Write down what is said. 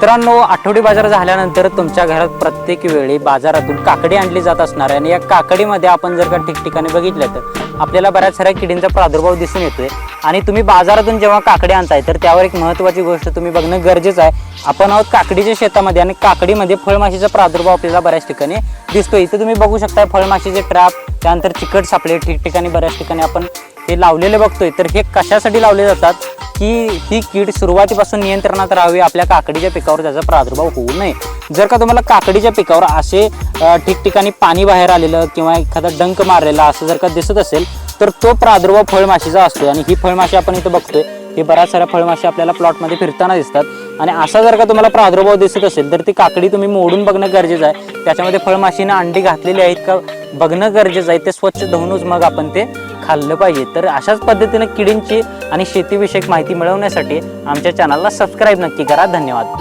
मित्रांनो आठवडी बाजार झाल्यानंतर तुमच्या घरात प्रत्येक वेळी बाजारातून काकडी आणली जात असणार आहे. आणि या काकडीमध्ये आपण जर का ठिकठिकाणी बघितलं तर आपल्याला बऱ्याच साऱ्या किडींचा प्रादुर्भाव दिसून येतोय. आणि तुम्ही बाजारातून जेव्हा काकडी आणताय तर त्यावर एक महत्त्वाची गोष्ट तुम्ही बघणं गरजेचं आहे. आपण आहोत काकडीच्या शेतामध्ये आणि काकडीमध्ये फळमाशीचा प्रादुर्भाव आपल्याला बऱ्याच ठिकाणी दिसतोय. इथे तुम्ही बघू शकता फळमाशीचे ट्रॅप त्यानंतर चिकट सापळे ठिकठिकाणी बऱ्याच ठिकाणी आपण हे लावलेले बघतोय तर हे कशासाठी लावले जातात? की ही कीड सुरुवातीपासून नियंत्रणात राहावी आपल्या काकडीच्या पिकावर त्याचा प्रादुर्भाव होऊ नये. जर का तुम्हाला काकडीच्या पिकावर असे ठिकठिकाणी पाणी बाहेर आलेलं किंवा एखादा डंक मारलेला असं जर का दिसत असेल तर तो प्रादुर्भाव फळमाशीचा असतो आणि ही फळमाशी आपण इथं बघतोय. हे बऱ्याच साऱ्या फळमाशी आपल्याला प्लॉटमध्ये फिरताना दिसतात. आणि असा जर का तुम्हाला प्रादुर्भाव दिसत असेल तर ती काकडी तुम्ही मोडून बघणं गरजेचं आहे. त्याच्यामध्ये फळमाशीनं अंडी घातलेली आहेत का? बघणं गरजेचं आहे ते स्वच्छ धुवूनच मग आपण ते खाल्लं पाहिजे. तर अशाच पद्धतीनं किडींची आणि शेतीविषयक माहिती मिळवण्यासाठी आमच्या चॅनलला सबस्क्राईब नक्की करा. धन्यवाद.